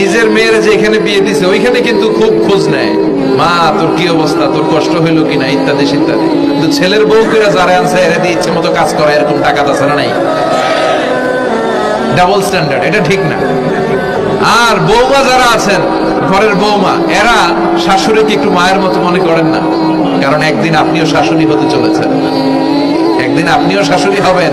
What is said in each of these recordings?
নিজের মেয়ের যে এখানে বিয়ে দিছে, ওইখানে কিন্তু খুব খোঁজ নেয়। মা, তোর কি অবস্থা? তোর কষ্ট হইল কিনা? ইত্যাদি ইত্যাদি কিন্তু ছেলের বউ করে যারা আনছে, এরা দিয়ে ইচ্ছে মতো কাজ করা, এরকম টাকা তাছাড়া নাই। ডাবল স্ট্যান্ডার্ড এটা ঠিক না। আর বৌমা যারা আছেন, ঘরের বৌমা এরা শাশুড়িকে একটু মায়ের মতো মনে করেন না। কারণ একদিন আপনিও শাশুড়ি হতে চলেছেন। একদিন আপনিও শাশুড়ি হবেন।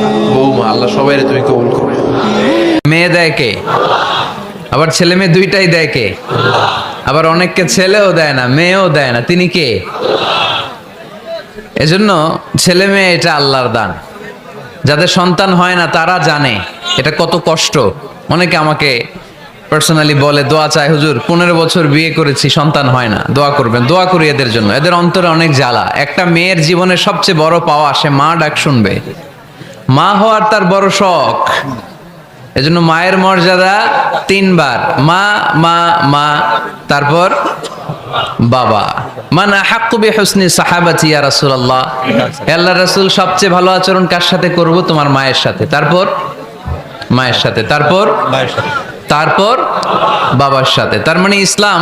আল্লাহ সবাই তুমি কবুল করবে মেয়ে দেয় কে? আবার ছেলে মেয়ে দুইটাই দেয় কে? আবার অনেককে ছেলেও দেয় না, মেয়েও দেয় না, তিনি কে? এজন্য ছেলে মেয়ে এটা আল্লাহর দান। যাদের সন্তান হয় না, তারা জানে, এটা কত কষ্ট। অনেকে আমাকে পার্সোনালি বলে, দোয়া চাই, হুজুর, পনেরো বছর বিয়ে করেছি, সন্তান হয় না, দোয়া করবেন, দোয়া করি এদের জন্য। এদের অন্তরে অনেক জ্বালা। একটা মেয়ের জীবনে সবচেয়ে বড় পাওয়া, সে মা ডাক শুনবে। মা হওয়ার তার বড় শখ। এজন্য মায়ের মর্যাদা তিনবার। মা মা মা তারপর বাবা। মানে হাক্কুবি হোসনি সাহাবাতি ইয়া রাসূলুল্লাহ। আল্লাহ রাসূল সবচেয়ে ভালো আচরণ কার সাথে করব? তোমার মায়ের সাথে। তারপর? মায়ের সাথে। তারপর? তারপর? বাবার সাথে। তার মানে ইসলাম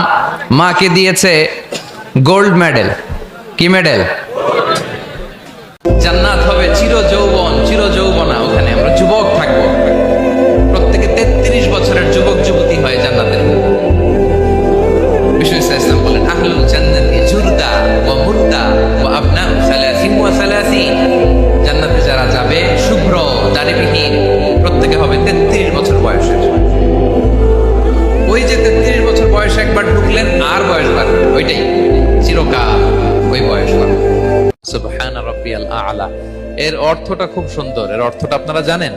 মাকে দিয়েছে গোল্ড মেডেল। কি মেডেল? জান্নাত হবে। প্রত্যেকে হবে তেত্রিশ বছর বয়সের। ওই যে তেত্রিশ বছর বয়সে একবার ঢুকলেন, আর বয়স বাড়বে ওইটাই। চিরকাল ওই বয়স বাড়বে। আ'লা। এর অর্থটা খুব সুন্দর। এর অর্থটা আপনারা জানেন?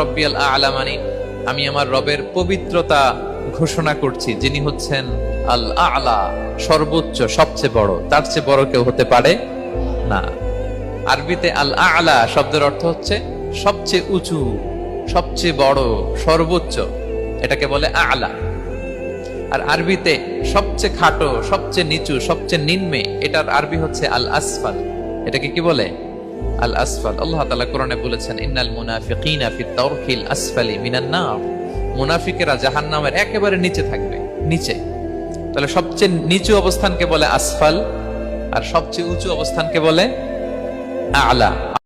রাব্বিয়াল আ'লা মানে আমি আমার রবের পবিত্রতা ঘোষণা করছি। যিনি হচ্ছেন আল আ'লা, সর্বোচ্চ, সবচেয়ে বড়। তার চেয়ে বড় কেউ হতে পারে না। আরবিতে আল আ'লা শব্দের অর্থ হচ্ছে সবচেয়ে উঁচু, সবচেয়ে বড়, সর্বোচ্চ, এটাকে বলে আ'লা। আর আরবিতে সবচেয়ে খাটো, সবচেয়ে নিচু, সবচেয়ে নিম্নে, এটার আরবি হচ্ছে আল আসফাল এটাকে কি বলে? আল আসফাল আল্লাহ তাআলা কোরআনে বলেছেন, ইন্নাল মুনাফিকিনা ফি তাওরকিল আসফালি মিনান মুনাফিকেরা জাহান্নামের একেবারে নিচে থাকবে, নিচে। তাহলে সবচেয়ে নিচু অবস্থানকে বলে আসফাল, আর সবচেয়ে উঁচু অবস্থানকে বলে আলা।